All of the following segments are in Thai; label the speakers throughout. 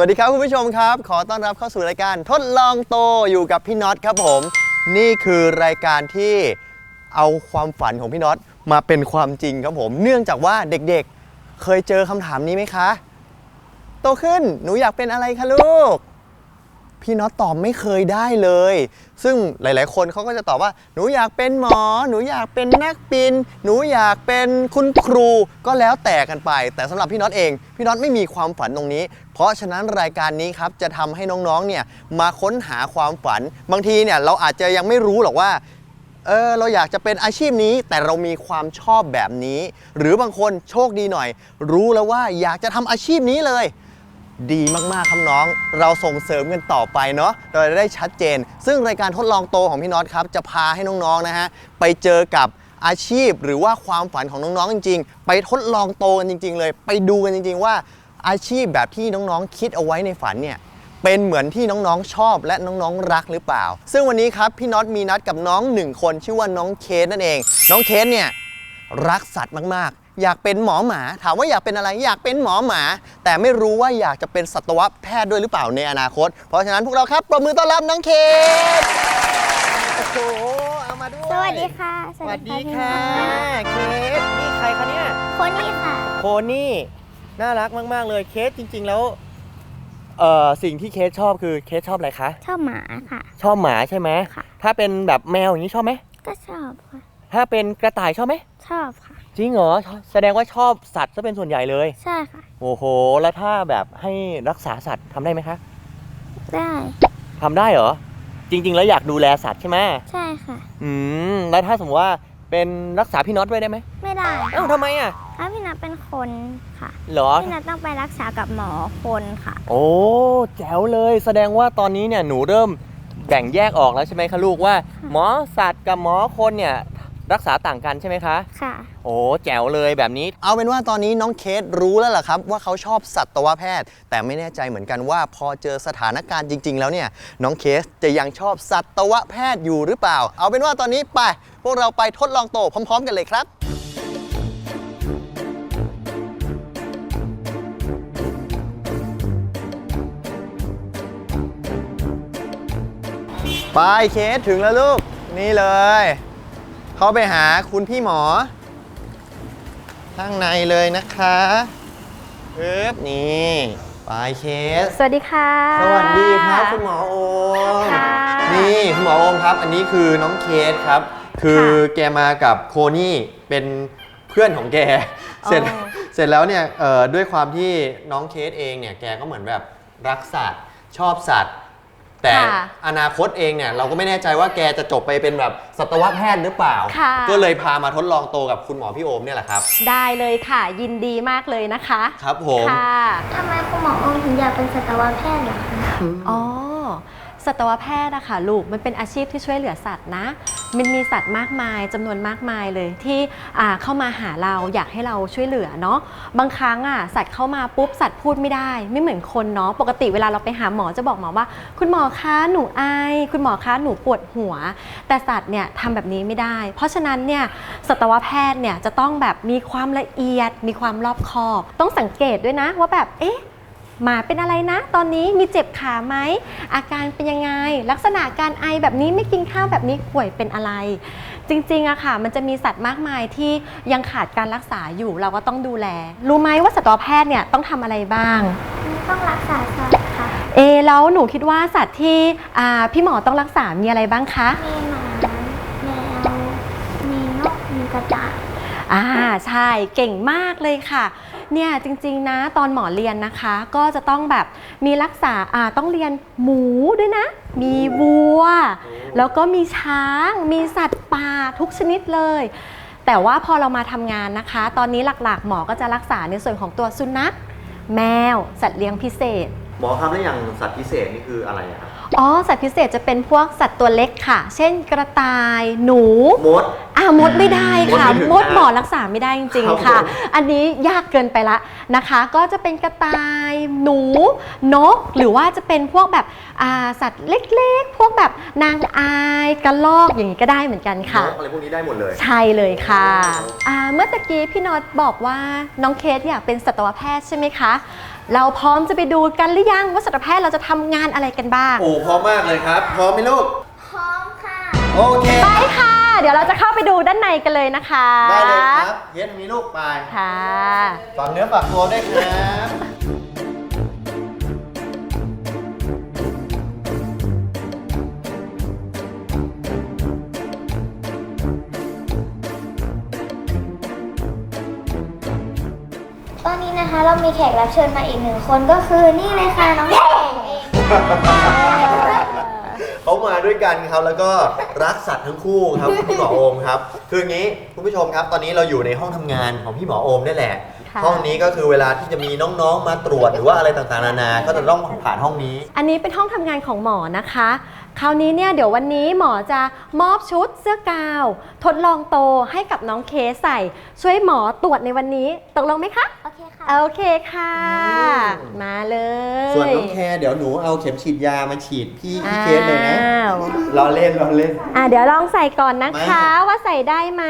Speaker 1: วัสดีครับคุณผู้ชมครับ ขอต้อนรับเข้าสู่รายการทดลองโตอยู่กับพี่น็อตครับผม นี่คือรายการที่เอาความฝันของพี่น็อตมาเป็นความจริงครับผม เนื่องจากว่าเด็กๆ เคยเจอคำถามนี้ไหมคะ โตขึ้นหนูอยากเป็นอะไรคะลูก พี่น็อตตอบไม่เคยได้เลย ซึ่งหลาย ๆ คนเขาก็จะตอบว่า หนูอยากเป็นหมอ หนูอยากเป็นนักบิน หนูอยากเป็นคุณครูก็แล้วแต่กันไป แต่สำหรับพี่น็อตเอง พี่น็อตไม่มีความฝันตรงนี้ เพราะฉะนั้นรายการนี้ครับจะทำให้น้อง ๆ เนี่ยมาค้นหาความฝัน บางทีเนี่ยเราอาจจะยังไม่รู้หรอกว่าเออเราอยากจะเป็นอาชีพนี้แต่เรามีความชอบแบบนี้ หรือบางคนโชคดีหน่อย รู้แล้วว่าอยากจะทำอาชีพนี้เลย ดีมากๆครับน้อง เราส่งเสริมกันต่อไปเนาะเราจะได้ชัดเจน ซึ่งรายการทดลองโตของพี่น็อตครับ จะพาให้น้องๆนะฮะไปเจอกับอาชีพหรือว่าความฝันของน้องๆจริง ๆ ไปทดลองโตกันจริง ๆ เลย ไปดูกันจริง ๆ ว่าอาชีพแบบที่น้องๆคิดเอาไว้ในฝันเนี่ยเป็นเหมือนที่น้องๆชอบและน้องๆรักหรือเปล่า ซึ่งวันนี้ครับพี่น็อตมีนัดกับน้องหนึ่งคนชื่อว่าน้องเคสนั่นเอง น้องเคสเนี่ยรักสัตว์มากๆ อยากเป็นหมอหมา ถามว่าอยากเป็นอะไรอยากเป็นหมอหมา แต่ไม่รู้ว่าอยากจะเป็นสัตวแพทย์ด้วยหรือเปล่าในอนาคต เพราะฉะนั้นพวกเราครับปรบมือต้อนรับน้องเคสโอ้โหเอามาด้วย
Speaker 2: สวัสดีค่ะ
Speaker 1: สวัสดี
Speaker 2: พี่
Speaker 1: ค่ะเคสนี่ใครคะเนี่ย
Speaker 2: คนนี้ค่ะ
Speaker 1: โพนี่น่ารักมาก ๆ เลยเคสจริง ๆ แล้วเอ่อสิ่งที่เคสชอบคือเคสชอบอะไรคะ
Speaker 2: ชอบหมาค่ะ
Speaker 1: ชอบหมาใช่ไหม
Speaker 2: ค่ะ
Speaker 1: ถ้าเป็นแบบแมวอย่างนี้ชอบไหม
Speaker 2: ก็ชอบค่ะ
Speaker 1: ถ้าเป็นกระต่ายชอบไหม
Speaker 2: ชอบค่ะ
Speaker 1: จริงเหรอแสดงว่าชอบสัตว์ซะเป็นส่วนใหญ่เลย
Speaker 2: ใช่ค่ะ
Speaker 1: โอ้โห แล้วถ้าแบบให้รักษาสัตว์ทำได้ไหมคะ
Speaker 2: ได้
Speaker 1: ทำได้เหรอ จริง ๆ แล้วอยากดูแลสัตว์ใช่ไหม
Speaker 2: ใช่ค่ะ
Speaker 1: อืม แล้วถ้าสมมติว่าเป็นรักษาพี่น็อตด้วยได้ไหม
Speaker 2: ไม่ได้
Speaker 1: เอ้าทำไมอะ
Speaker 2: ถ้าพี่นัทเป็นคนค่ะ
Speaker 1: เหรอ
Speaker 2: พี่นัทต้องไปรักษากับหมอคนค่ะ
Speaker 1: โอ้แจ๋วเลยแสดงว่าตอนนี้เนี่ยหนูเริ่มแบ่งแยกออกแล้วใช่ไหมคะลูกว่า หมอสัตว์กับหมอคนเนี่ย รักษาต่างกันใช่ไหมคะ
Speaker 2: ค่ะ
Speaker 1: โอ้แจ๋วเลยแบบนี้ เอาเป็นว่าตอนนี้น้องเคสรู้แล้วล่ะครับ ว่าเขาชอบสัตวแพทย์ แต่ไม่แน่ใจเหมือนกันว่าพอเจอสถานการณ์จริง ๆ แล้วเนี่ย น้องเคสจะยังชอบสัตวแพทย์อยู่หรือเปล่า เอาเป็นว่าตอนนี้ไป พวกเราไปทดลองโตพร้อม ๆ กันเลยครับ ไปเคสถึงแล้วลูก นี่เลย เข้าไปหาคุณพี่หมอ ข้างในเลยนะคะปึ๊บนี่ไปเคส
Speaker 2: สวัสดีค่ะ
Speaker 1: สวัสดีครับคุณหมอโอม
Speaker 2: ค่ะ
Speaker 1: นี่คุณหมอโอมครับ อันนี้คือน้องเคสครับ คือแกมากับโคนี่เป็นเพื่อนของแก เสร็จ
Speaker 2: อ๋อ
Speaker 1: เสร็จแล้วเนี่ยเอ่อด้วยความที่น้องเคสเองเนี่ยแกก็เหมือนแบบรักสัตว์ชอบสัตว์ แต่
Speaker 3: ค่ะ
Speaker 1: อนาคตเองเนี่ยเราก็ไม่แน่ใจว่าแกจะจบไปเป็นแบบสัตวแพทย์หรือเปล่า
Speaker 3: ค่ะ
Speaker 1: ก็เลยพามาทดลองโตกับคุณหมอพี่โอมเนี่ยแหละครับ
Speaker 3: ได้เลยค่ะ ยินดีมากเลยนะคะ
Speaker 1: ครับผม
Speaker 3: ค่ะ
Speaker 2: ทำไมคุณหมอโอมถึงอยากเป็นสัตวแพทย์เหรอคะ
Speaker 3: อ๋อ สัตวแพทย์อะค่ะลูกมันเป็นอาชีพที่ช่วยเหลือสัตว์นะ มันมีสัตว์มากมายจำนวนมากมายเลยที่เข้ามาหาเราอยากให้เราช่วยเหลือเนาะบางครั้งอะสัตว์เข้ามาปุ๊บสัตว์พูดไม่ได้ ไม่เหมือนคนเนาะปกติเวลาเราไปหาหมอจะบอกหมอว่า คุณหมอคะหนูไอคุณหมอคะหนูปวดหัว แต่สัตว์เนี่ยทำแบบนี้ไม่ได้ เพราะฉะนั้นเนี่ยสัตวแพทย์เนี่ยจะต้องแบบมีความละเอียด มีความรอบคอบ ต้องสังเกตด้วยนะว่าแบบเอ๊ะ หมาเป็นอะไรนะ ตอนนี้มีเจ็บขาไหม อาการเป็นยังไง ลักษณะการไอแบบนี้ไม่กินข้าวแบบนี้ป่วยเป็นอะไร จริงๆอะค่ะ มันจะมีสัตว์มากมายที่ยังขาดการรักษาอยู่เราก็ต้องดูแล รู้ไหมว่าสัตวแพทย์เนี่ยต้องทำอะไรบ้าง
Speaker 2: ต้องรักษาสัตว์ค่ะ
Speaker 3: เอะแล้วหนูคิดว่าสัตว์ที่อ่าพี่หมอต้องรักษา มีอะไรบ้างคะ
Speaker 2: มีหมาแมวมีนกมีกระต่าย
Speaker 3: อ่าใช่เก่งมากเลยค่ะ เนี่ยจริงๆนะตอนหมอเรียนนะคะ ก็จะต้องแบบมีรักษาอ่าต้องเรียนหมูด้วยนะ มีวัว แล้วก็มีช้าง มีสัตว์ป่าทุกชนิดเลย แต่ว่าพอเรามาทำงานนะคะ ตอนนี้หลักๆ หมอก็จะรักษาในส่วนของตัวสุนัขแมว สัตว์เลี้ยงพิเศษ
Speaker 1: หมอครับแล้วอย่างสัตว์พิเศษนี่คืออะไรครับ
Speaker 3: อ๋อ สัตว์พิเศษจะเป็นพวกสัตว์ตัวเล็กค่ะ เช่นกระต่าย หนู
Speaker 1: มด
Speaker 3: อ่ามดไม่ได้ค่ะ
Speaker 1: มดไม่ถึง
Speaker 3: มด
Speaker 1: นะ
Speaker 3: หมอรักษาไม่ได้จริง
Speaker 1: ครับ
Speaker 3: ๆค่ะ
Speaker 1: ผม
Speaker 3: อันนี้ยากเกินไปละนะคะ ก็จะเป็นกระต่ายหนู นก หรือว่าจะเป็นพวกแบบอ่าสัตว์เล็กๆ พวกแบบนางอายกระรอกอย่างนี้ก็ได้เหมือนกันค่ะ
Speaker 1: นกอะไรพวกนี้ได้หมดเลย
Speaker 3: ใช่เลยค่ะ
Speaker 1: โอ้
Speaker 3: อ่าเมื่อตะกี้พี่น็อตบอกว่าน้องเคสอยากเป็นสัตวแพทย์ใช่ไหมคะ เราพร้อมจะไปดูกันหรือยังว่าสัตวแพทย์เราจะทำงานอะไรกันบ้าง
Speaker 1: โอ้พร้อมมากเลยครับ พร้อมไหมลูก
Speaker 2: พร้อมค่ะ
Speaker 1: โอเค
Speaker 3: ไปค่ะ เดี๋ยวเราจะเข้าไปดูด้านในกันเลยนะคะ
Speaker 1: ได้เลยครับ เย็นมีลูกไป
Speaker 3: ค่ะ
Speaker 1: ฝากเนื้อฝากตัวด้วยครับ
Speaker 2: นนี้นะคะ เรามีแขกรับเชิญมาอีกหนึ่งคนก็คือนี่เลยค่ะน้องแขกเอง
Speaker 1: เขามาด้วยกันครับแล้วก็รักสัตว์ทั้งคู่ครับพี่หมอโอมครับคืออย่างนี้คุณผู้ชมครับตอนนี้เราอยู่ในห้องทำงานของพี่หมอโอมนี่แหละ
Speaker 3: ค่ะ
Speaker 1: ห้องนี้ก็คือเวลาที่จะมีน้องๆมาตรวจหรือว่าอะไรต่างๆนานา ก็จะต้องผ่านห้องนี้
Speaker 3: อันนี้เป็นห้องทำงานของหมอนะคะ คราวนี้เนี่ยเดี๋ยววันนี้หมอจะมอบชุดเสื้อกาว ทดลองโตให้กับน้องเคสใส่ ช่วยหมอตรวจในวันนี้ตกลงไหมคะ
Speaker 2: โอ เคค่ะ
Speaker 3: โอเคค่ะ
Speaker 1: อืม
Speaker 3: มาเลย
Speaker 1: ส่วนน้องแคร์เดี๋ยวหนูเอาเข็มฉีดยามาฉีดพี่พี่เคสเลยนะ
Speaker 3: อ้าว
Speaker 1: รอเล่นรอเล่น
Speaker 3: อะเดี๋ยวลองใส่ก่อนนะคะ
Speaker 1: มา
Speaker 3: ว่าใส่ได้ไหม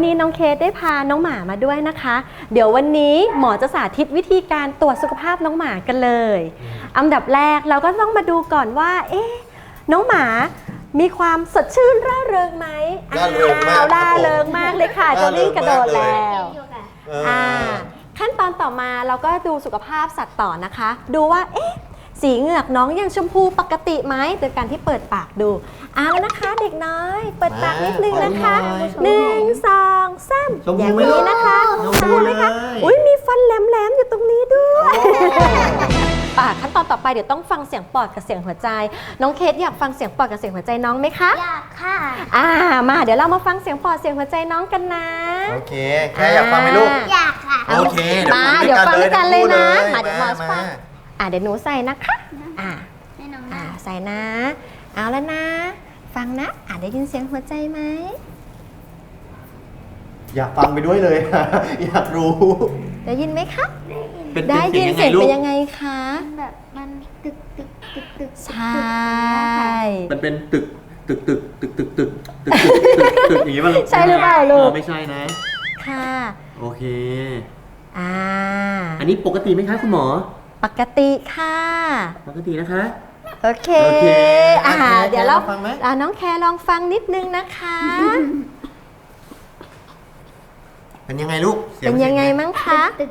Speaker 3: วันนี้น้องเคสได้พาน้องหมามาด้วยนะคะ เดี๋ยววันนี้หมอจะสาธิตวิธีการตรวจสุขภาพน้องหมากันเลย อันดับแรกเราก็ต้องมาดูก่อนว่า เอ๊ะน้องหมามีความสดชื่นร่าเริงไหม
Speaker 1: ร่าเริงมาก
Speaker 3: อ้วร่าเริงมากเลยค่ะจะวิ่งกระโดดแล้ว
Speaker 1: เอออ
Speaker 3: อ่าขั้นตอนต่อมาเราก็ดูสุขภาพสัตว์ต่อนะคะ ดูว่าเอ๊ะ สีเหงือกน้องยังชมพูปกติไหมโดยการที่เปิดปากดูอ่าแล้วนะคะเด็กน้อย เปิดปากนิดนึงนะคะ
Speaker 1: ขอดูหน่อย
Speaker 3: หนึ่งสองสาม
Speaker 1: ชมพู
Speaker 3: อย่าง
Speaker 1: ไหม
Speaker 3: นี้
Speaker 1: ลูก
Speaker 3: นะคะ
Speaker 1: ชมพู
Speaker 3: ใช่ไหมคะ
Speaker 1: เลย
Speaker 3: อุ้ยมีฟันแหลมๆอยู่ตรงนี้ด้วย ปากขั้นตอนต่อไปเดี๋ยวต้องฟังเสียงปอดกับเสียงหัวใจ น้องเคสอยากฟังเสียงปอดกับเสียงหัวใจน้องไหมคะ
Speaker 2: อยากค่ะ
Speaker 3: อ่ามาเดี๋ยวเรามาฟังเสียงปอดเสียงหัวใจน้องกันนะ
Speaker 1: โอเค แค่อยากฟังไหมลูก
Speaker 2: อยากค่ะ
Speaker 1: โอเค
Speaker 3: มาเดี๋ยวฟังด้วยกันเลยนะมาเดี๋ยวหมอ
Speaker 1: มา
Speaker 3: ฟัง อ่าเดี๋ยวหนูใส่นะคะอ่า
Speaker 2: ให้น้อง
Speaker 3: อ่า
Speaker 2: นะ
Speaker 3: ใส่นะ เอาแล้วนะ ฟังนะ อ่าได้ยินเสียงหัวใจไหม
Speaker 1: อยากฟังไปด้วยเลย อยากรู้
Speaker 3: ได้ยินไหมคะ
Speaker 1: เป็น
Speaker 3: ได้ยินเสียง
Speaker 1: ลู
Speaker 3: เป็
Speaker 1: ก
Speaker 3: นยังไงคะ
Speaker 2: มันแบบมันตึกตึกตึกตึก
Speaker 3: ใช่
Speaker 1: มันเป็นตึกตึกตึกตึกตึกตึกตึกตึกตึกตึกอย่างนี้ป่ะลูก
Speaker 3: ใช่หรือเปล่าลูก
Speaker 1: ไม่ใช่นะ
Speaker 3: ค่ะ
Speaker 1: โอเค
Speaker 3: อ่า
Speaker 1: อันนี้ปกติไหมคะคุณหมอ
Speaker 3: ปกติค่ะ
Speaker 1: ปกตินะคะ
Speaker 3: โอเค
Speaker 1: โอเค
Speaker 3: อ่า
Speaker 1: อะแคร์
Speaker 3: เดี๋ยวเรา
Speaker 1: แคร์ลองฟังไหม
Speaker 3: อ่าน้องแคร์ลองฟังนิดนึงนะคะ
Speaker 1: เป็นยังไงลูกสี
Speaker 3: เป็นยังไง
Speaker 1: สี
Speaker 3: มั้งคะ
Speaker 2: ตึก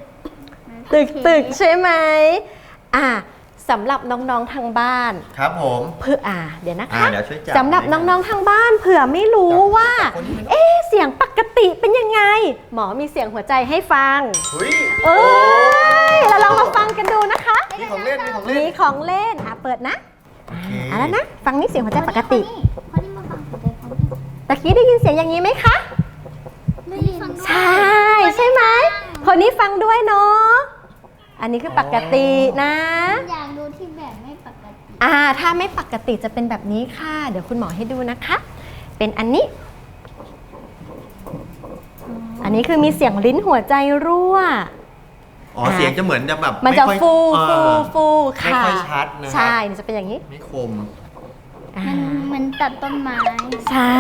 Speaker 3: ตึกตึกใช่ไหมอ่าสำหรับน้องๆทางบ้าน
Speaker 1: ครับผม
Speaker 3: เพื่ออ่าเดี๋ยวนะ
Speaker 1: อ่า
Speaker 3: คะ
Speaker 1: เดี๋ยวช่วยจับ
Speaker 3: สำหรับ
Speaker 1: หน่
Speaker 3: น้
Speaker 1: อย
Speaker 3: องๆทางบ้านเผื่อไม่รู้
Speaker 1: จับ
Speaker 3: ว่า
Speaker 1: จับคนที่มัน
Speaker 3: เอ๊ะเสียงปกติเป็นยังไง หมอมีเสียงหัวใจให้ฟัง
Speaker 1: เฮ้ย
Speaker 3: เอ้ย เราลองมาฟังกันดูนะคะ
Speaker 1: มีของเล่น มีของเล่น
Speaker 3: มีของเล่น อะ เปิดนะ
Speaker 1: โอเค
Speaker 3: อะแล้วนะ ฟังนี่เสียงหัวใจปกติ
Speaker 2: คนนี้มาฟังหัวใจคนนี้
Speaker 3: ตะกี้ได้ยินเสียงอย่างนี้ไหมคะ
Speaker 2: ไม่ฟังด้วย
Speaker 3: ใช่ ใช่ไหม คนนี้ฟังด้วยเนาะ อันนี้คือปกตินะ
Speaker 2: อยากดูที่แบบไม่ปกติ
Speaker 3: อ่า ถ้าไม่ปกติจะเป็นแบบนี้ค่ะ เดี๋ยวคุณหมอให้ดูนะคะ เป็นอันนี้ อันนี้คือมีเสียงลิ้นหัวใจรั่ว
Speaker 1: อ๋อเสียงจะเหมือนจะแบบ
Speaker 3: มันจะ
Speaker 1: ไค่อย
Speaker 3: ฟู
Speaker 1: เอ
Speaker 3: ฟู
Speaker 1: อ
Speaker 3: ฟู
Speaker 1: ไม่
Speaker 3: ค่ะ
Speaker 1: ค่อยชัดนะครับ
Speaker 3: ใช่มันจะเป็นอย่างนี้
Speaker 1: ไม่คม
Speaker 3: อ่า
Speaker 2: มันเหมันตัดต้นไม้
Speaker 3: ใช่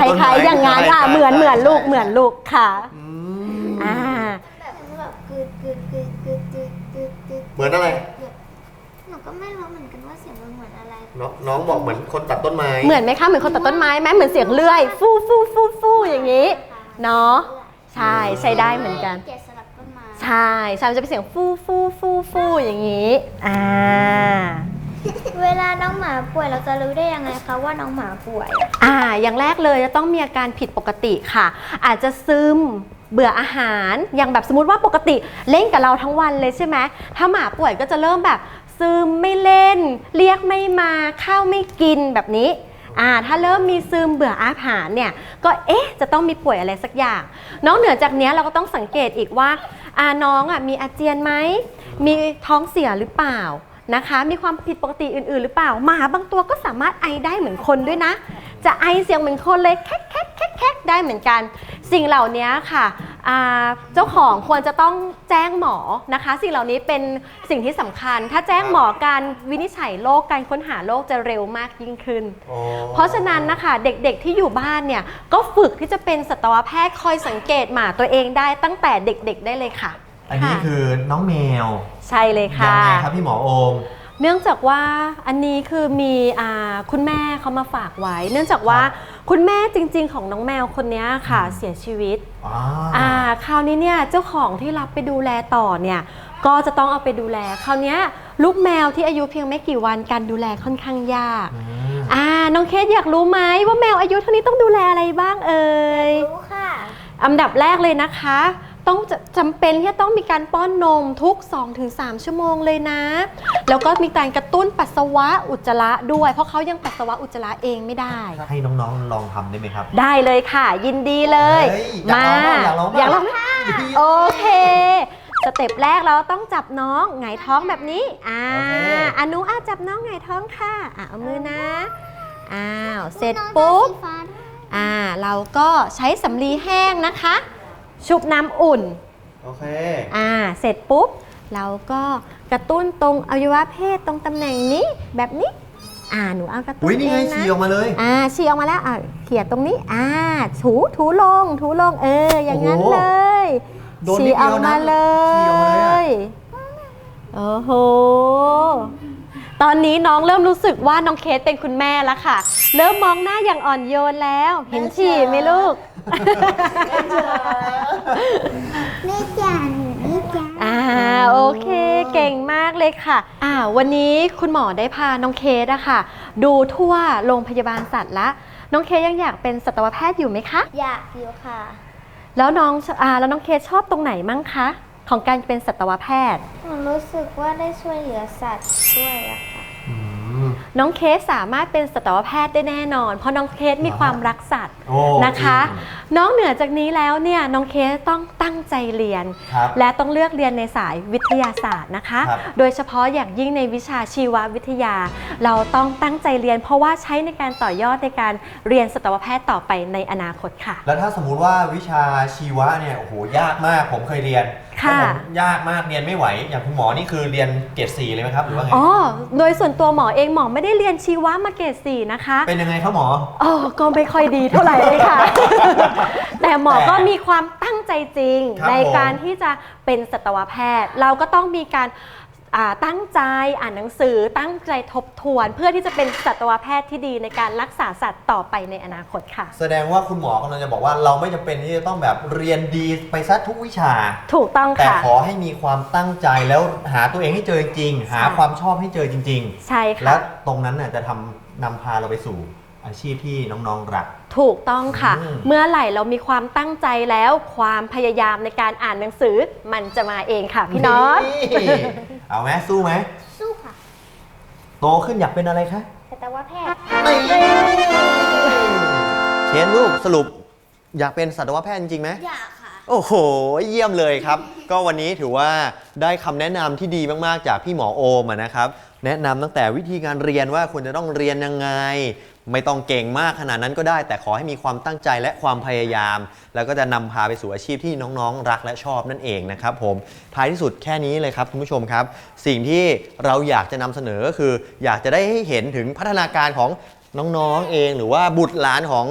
Speaker 1: มัน
Speaker 3: ค
Speaker 1: ต้นไม้
Speaker 3: ล้ายๆอย่างงั้นค่ะ
Speaker 1: ใช่
Speaker 3: เหมือน
Speaker 1: ใช่
Speaker 3: เหมือนลูก
Speaker 1: ใช่
Speaker 3: เหมือนลูกค่ะ
Speaker 1: อืม
Speaker 3: อ่า
Speaker 2: แบบแบบกึดกึดกึดกึดกึดกึดกึด
Speaker 1: เหมือนอะไร
Speaker 2: หนูก็ไม่รู้เหมือนกันว่าเสียงมันเหมือนอะไร
Speaker 1: น้องน้องบอกเหมือนคนตัดต้นไม้
Speaker 3: เหมือนไหมคะเหมือนคนตัดต้นไม้ไหมเหมือนเสียงเลื่อย ฟูฟูฟูฟูอย่างนี้ เนาะใช่ใช้ได้เหมือนกัน
Speaker 2: เกล็ดสลักต้นไม้
Speaker 3: ใช่ใช่มันจะเป็นเสียงฟูฟูฟูฟูอย่างนี้อ่า
Speaker 2: เวลาน้องหมาป่วยเราจะรู้ได้ยังไงคะว่าน้องหมาป่วย
Speaker 3: อ่า อย่างแรกเลยจะต้องมีอาการผิดปกติค่ะ อาจจะซึมเบื่ออาหาร อย่างแบบสมมติว่าปกติเล่นกับเราทั้งวันเลยใช่ไหมถ้าหมาป่วยก็จะเริ่มแบบซึมไม่เล่น เรียกไม่มาข้าวไม่กินแบบนี้อ่าถ้าเริ่มมีซึมเบื่ออาหารเนี่ยก็เอ๊ะจะต้องมีป่วยอะไรสักอย่าง นอกเหนือจากเนี้ยเราก็ต้องสังเกตอีกว่า อาน้องอะมีอาเจียนไหม มีท้องเสียหรือเปล่านะคะ มีความผิดปกติอื่น ๆ หรือเปล่า หมาบางตัวก็สามารถไอได้เหมือนคนด้วยนะ จะไอเสียงเหมือนคนเลยแคกแคกแคกแคกได้เหมือนกัน สิ่งเหล่านี้ค่ะ เจ้าของควรจะต้องแจ้งหมอนะคะ สิ่งเหล่านี้เป็นสิ่งที่สำคัญ ถ้าแจ้งหมอการวินิจฉัยโรคการค้นหาโรคจะเร็วมากยิ่งขึ้นเพราะฉะนั้นนะคะเด็กๆที่อยู่บ้านเนี่ยก็ฝึกที่จะเป็นสัตวแพทย์คอยสังเกตหมาตัวเองได้ตั้งแต่เด็กๆได้เลยค่ะ
Speaker 1: อันนี้
Speaker 3: ค่ะ
Speaker 1: คือน้องแมว
Speaker 3: ใช่เลย
Speaker 1: ยั
Speaker 3: ค่ะ
Speaker 1: ไงครับพี่หมอโอม
Speaker 3: เนื่องจากว่าอันนี้คือมีอ่าคุณแม่เขามาฝากไว้ เนื่องจากว่าคุณแม่จริง ๆ ของน้องแมวคนนี้ค่ะเสียชีวิต
Speaker 1: อ่า
Speaker 3: อ่าคราวนี้เนี่ยเจ้าของที่รับไปดูแลต่อเนี่ยก็จะต้องเอาไปดูแล คราวเนี้ยลูกแมวที่อายุเพียงไม่กี่วันการดูแลค่อนข้างยาก
Speaker 1: อืม
Speaker 3: อ่าน้องเคสอยากรู้ไหมว่าแมวอายุเท่านี้ต้องดูแลอะไรบ้างเอ่ย
Speaker 2: รู้ค่ะ
Speaker 3: อันดับแรกเลยนะคะ ต้องจะจำเป็นที่จะต้องมีการป้อนนมทุก 2-3 ชั่วโมงเลยนะ แล้วก็มีการกระตุ้นปัสสาวะอุจจาระด้วย เพราะเขายังปัสสาวะอุจจาระเองไม่ได้
Speaker 1: ให้น้องๆลองทำได้ไหมครับ
Speaker 3: ได้เลยค่ะ ยินดีเลย
Speaker 1: เฮ้ยอยากลองบ้างอยากลองบ้าง
Speaker 3: อยากลองไหมโอเค สเต็ปแรกเราต้องจับน้องหงายท้องแบบนี้ อ่า
Speaker 1: โอเค
Speaker 3: อนุอาจับน้องหงายท้องค่ะ อะเอามือนะ อ้าว เสร็จปุ๊บอ่า เราก็ใช้สำลีแห้งนะคะ ชุบน้ำอุ่น
Speaker 1: โอเค
Speaker 3: อ่า เสร็จปุ๊บ เราก็กระตุ้นตรงอวัยวะเพศตรงตำแหน่งนี้แบบนี้ อ่า หนูเอากระตุ้
Speaker 1: อุ้ย
Speaker 3: น
Speaker 1: นี่
Speaker 3: เอ
Speaker 1: ไง
Speaker 3: งนะ
Speaker 1: ฉี่ออกมาเลย
Speaker 3: อ่าฉี่ออกมาแล้วอ่าเขี่ยตรงนี้ อ่า ถูถูลง ถูลง เออ อย่างนั้น
Speaker 1: โอ้โห
Speaker 3: เลย
Speaker 1: โดนนิ
Speaker 3: ฉี่
Speaker 1: ด
Speaker 3: อ
Speaker 1: เดี
Speaker 3: อยก
Speaker 1: วนะ
Speaker 3: มาเล
Speaker 1: ฉี่ออกมาเลยอะ
Speaker 3: ย โอ้โห ตอนนี้น้องเริ่มรู้สึกว่าน้องเคสเป็นคุณแม่แล้วค่ะ เริ่มมองหน้าอย่างอ่อนโยนแล้ว เห็นฉี่ไหมลูก
Speaker 2: แม่จ๋าหนูแม่จ๋า
Speaker 3: อ่าโอเคเก่งมากเลยค่ะอ่าวันนี้คุณหมอได้พาน้องเคสอะค่ะ ดูทั่วโรงพยาบาลสัตว์ละ น้องเคสยังอยากเป็นสัตวแพทย์อยู่ไหมคะ
Speaker 2: อยากอยู่ค่ะ
Speaker 3: แล้วน้องอ่าแล้วน้องเคสชอบตรงไหนมั่งคะ ของการเป็นสัตวแพทย์
Speaker 2: หนูรู้สึกว่าได้ช่วยเหลือสัตว์ด้วยอะค่ะ
Speaker 1: อืม
Speaker 3: น้องเคสสามารถเป็นสัตวแพทย์ได้แน่นอน เพราะน้องเคสมีความรักสัตว์
Speaker 1: โอ้
Speaker 3: นะคะ น้องเหนือจากนี้แล้วเนี่ยน้องเคสต้องตั้งใจเรียน
Speaker 1: ครับ
Speaker 3: และต้องเลือกเรียนในสายวิทยาศาสตร์นะคะ
Speaker 1: ครับ
Speaker 3: โดยเฉพาะอย่างยิ่งในวิชาชีววิทยา เราต้องตั้งใจเรียน เพราะว่าใช้ในการต่อยอดในการเรียนสัตวแพทย์ต่อไปในอนาคตค่ะ
Speaker 1: แล้วถ้าสมมุติว่าวิชาชีวะเนี่ยโอ้โหยากมากผมเคยเรียน
Speaker 3: ค่ะ
Speaker 1: แล้วผมยากมากเรียนไม่ไหว อย่างคุณหมอนี่คือเรียนเกรดสี่เลยไหมครับหรือว่าไง
Speaker 3: อ๋อโดยส่วนตัวหมอเองหมอไม่ได้เรียนชีวะมาเกรดสี่นะคะ
Speaker 1: เป็นยังไงครับหมอ
Speaker 3: อ๋อก็ไม่ค่อยดีเท่าไหร่เลยค่ะ แต่หมอก็มีความตั้งใจจริง
Speaker 1: ครับ
Speaker 3: ในการที่จะเป็นสัตวแพทย์ เราก็ต้องมีการอ่า ตั้งใจอ่านหนังสือตั้งใจทบทวน เพื่อที่จะเป็นสัตวแพทย์ที่ดีในการรักษาสัตว์ต่อไปในอนาคตค่ะ
Speaker 1: แสดงว่าคุณหมอกำลังจะบอกว่าเราไม่จำเป็นที่จะต้องแบบเรียนดีไปซะทุกวิชา
Speaker 3: ถูกต้อง
Speaker 1: แต่
Speaker 3: ค่ะ
Speaker 1: ขอให้มีความตั้งใจแล้วหาตัวเองให้เจอจริงๆหา
Speaker 3: ใช่
Speaker 1: ความชอบให้เจอจริง
Speaker 3: ใช่
Speaker 1: ๆและ
Speaker 3: ค่ะ
Speaker 1: ตรงนั้นน่ะจะทำนำพาเราไปสู่ อาชีพที่น้องๆรัก
Speaker 3: ถูกต้องค่ะ
Speaker 1: อืม
Speaker 3: เมื่อไหร่เรามีความตั้งใจแล้ว ความพยายามในการอ่านหนังสือ มันจะมาเองค่ะพี่น็อต
Speaker 1: นี่เอาไหมสู้ไหม
Speaker 2: สู้ค่ะ
Speaker 1: โตขึ้นอยากเป็นอะไรคะ
Speaker 2: สัตวแพทย์
Speaker 1: เคนลูกสรุปอยากเป็นสัตวแพทย์จริงไหม
Speaker 2: อยากค่ะ
Speaker 1: โอ้โห เยี่ยมเลยครับ ก็วันนี้ถือว่าได้คำแนะนำที่ดีมาก ๆ จากพี่หมอโอมอะนะครับ แนะนำตั้งแต่วิธีการเรียนว่าควรจะต้องเรียนยังไง ไม่ต้องเก่งมากขนาดนั้นก็ได้ แต่ขอให้มีความตั้งใจและความพยายาม แล้วก็จะนำพาไปสู่อาชีพที่น้องๆ รักและชอบนั่นเองนะครับผมท้ายที่สุดแค่นี้เลยครับคุณผู้ชมครับ สิ่งที่เราอยากจะนำเสนอก็คือ อยากจะได้ให้เห็นถึงพัฒนาการของน้องๆเอง หรือว่าบุตรหลานของ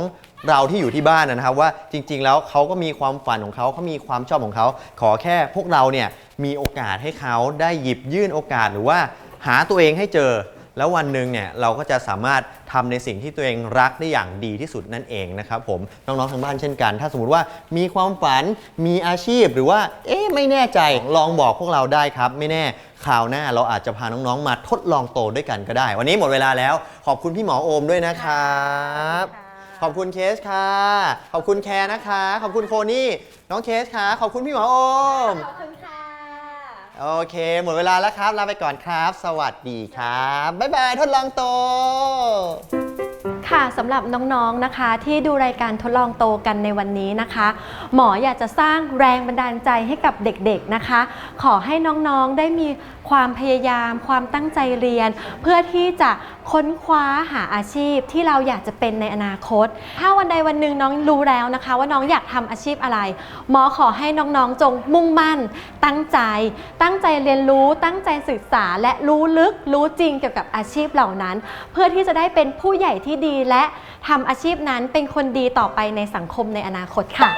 Speaker 1: เราที่อยู่ที่บ้านนะครับว่าจริงๆ แล้วเขาก็มีความฝันของเขาเขามีความชอบของเขา ขอแค่พวกเราเนี่ยมีโอกาสให้เขาได้หยิบยื่นโอกาสหรือว่าหาตัวเองให้เจอ แล้ววันหนึ่งเนี่ยเราก็จะสามารถ ทำในสิ่งที่ตัวเองรักได้อย่างดีที่สุดนั่นเองนะครับผมน้องๆทางบ้านเช่นกัน ถ้าสมมติว่ามีความฝันมีอาชีพหรือว่าเอ๊ะไม่แน่ใจลองบอกพวกเราได้ครับ ไม่แน่คราวหน้าเราอาจจะพาน้องๆมาทดลองโตด้วยกันก็ได้ วันนี้หมดเวลาแล้ว ขอบคุณพี่หมอโอมด้วยนะครับ ขอบคุณเคสค่ะ ขอบคุณแคร์นะคะ ขอบคุณโฟนี่น้องเคสค่ะ ขอบคุณพี่หมอโอม
Speaker 3: ขอบคุณค่ะ
Speaker 1: โอเค หมดเวลาแล้วครับ ลาไปก่อนครับ สวัสดีครับ บ๊ายบายทดลองโต
Speaker 3: ค่ะค่ะสำหรับน้องๆนะคะ ที่ดูรายการทดลองโตกันในวันนี้นะคะ หมออยากจะสร้างแรงบันดาลใจให้กับเด็กๆนะคะ ขอให้น้องๆได้มีความพยายาม ความตั้งใจเรียน เพื่อที่จะค้นคว้าหาอาชีพที่เราอยากจะเป็นในอนาคต ถ้าวันใดวันหนึ่งน้องรู้แล้วนะคะ ว่าน้องอยากทำอาชีพอะไร หมอขอให้น้องๆจงมุ่งมั่น ตั้งใจ ตั้งใจเรียนรู้ ตั้งใจศึกษา และรู้ลึกรู้จริงเกี่ยวกับอาชีพเหล่านั้น เพื่อที่จะได้เป็นผู้ใหญ่ที่ดีและทำอาชีพนั้นเป็นคนดีต่อไปในสังคมในอนาคตค่ะ